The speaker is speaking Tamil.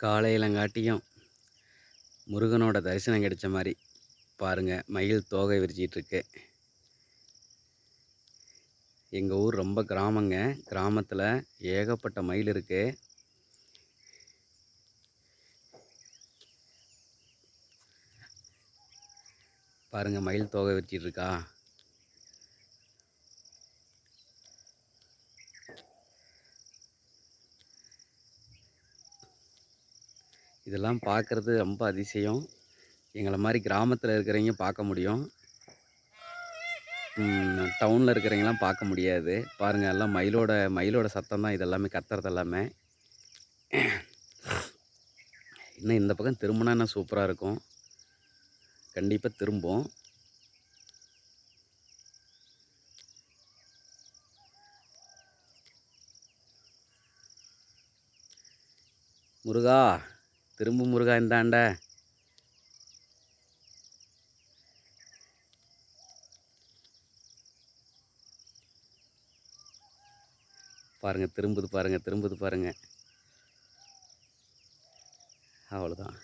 காலையிலங்காட்டியும் முருகனோட தரிசனம் கிடைச்ச மாதிரி பாருங்கள் மயில் தோகை விரிச்சிகிட்ருக்கு எங்கள் ஊர் ரொம்ப கிராமங்க. கிராமத்தில் ஏகப்பட்ட மயில் இருக்குது பாருங்கள் மயில் தோகை விரிச்சிட்ருக்கா இதெல்லாம் பார்க்குறது ரொம்ப அதிசயம். எங்களை மாதிரி கிராமத்தில் இருக்கிறவங்க பார்க்க முடியும். டவுனில் இருக்கிறவங்களாம் பார்க்க முடியாது. பாருங்கள் எல்லாம் மயிலோட மயிலோட சத்தம் தான் இதெல்லாமே கத்துறது எல்லாமே. இன்னும் இந்த பக்கம் திரும்பினா இன்னும் சூப்பராக இருக்கும். கண்டிப்பாக திரும்பும் முருகா! திரும்ப முருகா இந்தாண்ட. பாருங்கள் திரும்புது பாருங்கள் திரும்புது பாருங்கள் அவ்வளோதான்